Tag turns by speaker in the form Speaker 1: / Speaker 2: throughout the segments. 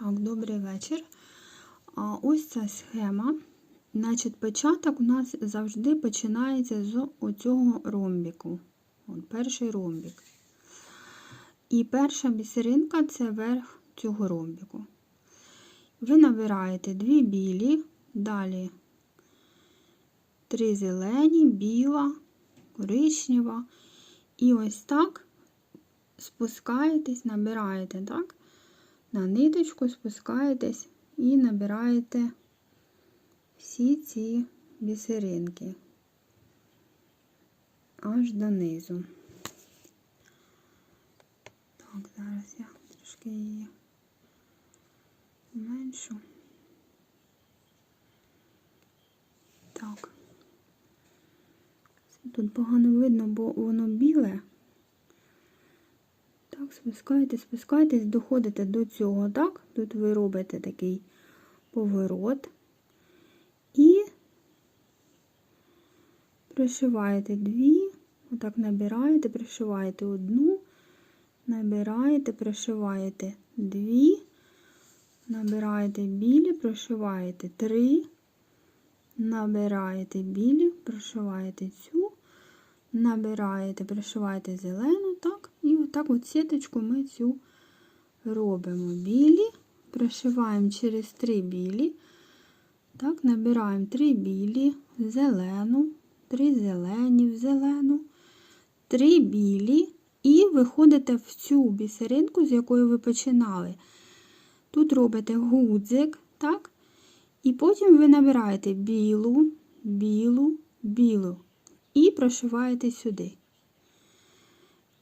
Speaker 1: Так, добрий вечір. Ось ця схема. Значить, початок у нас завжди починається з оцього ромбіку. От, перший ромбік. І перша бісеринка це верх цього ромбіку. Ви набираєте дві білі, далі три зелені, біла, коричнева. І ось так спускаєтесь, набираєте, так? На ниточку спускаєтесь і набираєте всі ці бісеринки аж донизу. Так, зараз я трошки її зменшу. Так. Тут погано видно, бо воно біле. Спускаєтесь, спускаєтесь, доходите до цього, так? Тут ви робите такий поворот і пришиваєте дві, отак набираєте, пришиваєте одну, набираєте, пришиваєте дві, набираєте білі, прошиваєте три, набираєте білі, прошиваєте цю, набираєте, пришиваєте зелену, так, і отак от сіточку ми цю робимо. Білі, пришиваємо через три білі, так, набираємо три білі, зелену, три зелені в зелену, три білі, і виходите в цю бісеринку, з якої ви починали. Тут робите гудзик, так? І потім ви набираєте білу, білу, білу і прошиваєте сюди.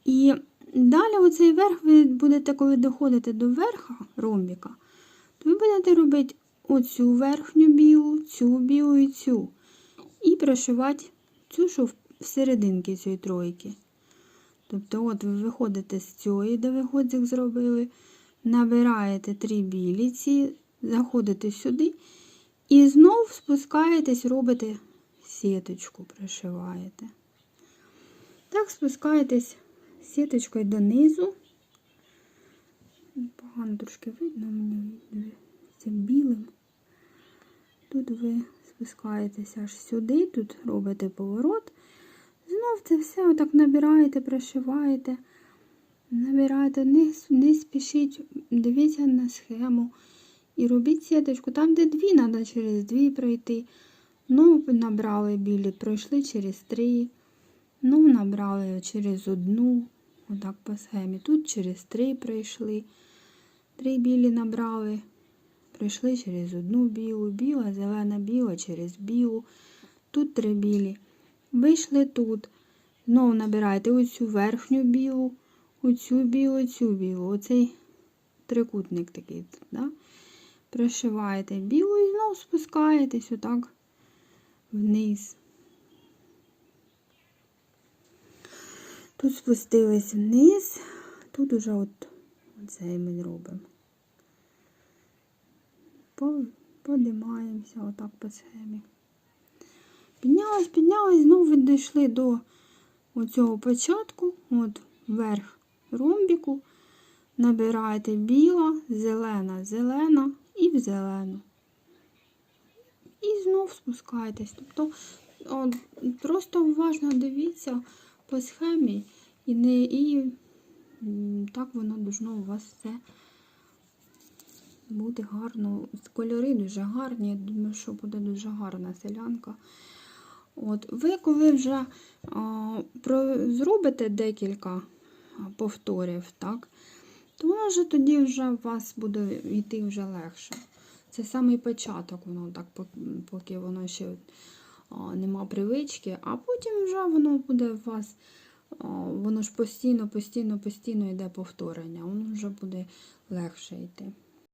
Speaker 1: І далі оцей верх ви будете, коли доходите до верха ромбіка, то ви будете робити оцю верхню білу, цю білу і цю. І прошивати цю, що всерединки цієї тройки. Тобто, от ви виходите з цієї, де ви годзик зробили, набираєте три білі ці, заходите сюди і знов спускаєтесь, робите сіточку, пришиваєте. Так, спускаєтесь сіточкою донизу. Погано трошки видно мені це білим. Тут ви спускаєтесь аж сюди, тут робите поворот. Знов це все отак набираєте, пришиваєте, набираєте, не, не спішіть, дивіться на схему і робіть сіточку. Там, де дві, треба через дві пройти. Ну, набрали білі, пройшли через три. Ну, набрали через одну, отак по схемі. Тут через три пройшли. Три білі набрали, пройшли через одну білу, біла, зелена, біла, через білу. Тут три білі. Вийшли тут. Знову набираєте оцю верхню білу, оцю білу, цю білу. Оцей трикутник такий. Да? Пришиваєте білу і знову спускаєтесь отак вниз. Тут спустились вниз, тут уже от оцей ми робимо. Подимаємося отак по схемі. Піднялась, піднялась, знову дійшли до оцього початку, от верх ромбіку. Набираєте біла, зелена, зелена і в зелену. І знов спускаєтесь. Тобто от, просто уважно дивіться по схемі і не і так воно должно у вас все бути гарно. Кольори дуже гарні, я думаю, що буде дуже гарна селянка. От, Ви, коли вже а, про, зробите декілька повторів, так, то воно вже тоді вже у вас буде йти вже легше. Це самий початок, воно так, поки воно ще нема привички, а потім вже воно буде у вас, воно ж постійно, постійно, постійно йде повторення, воно вже буде легше йти.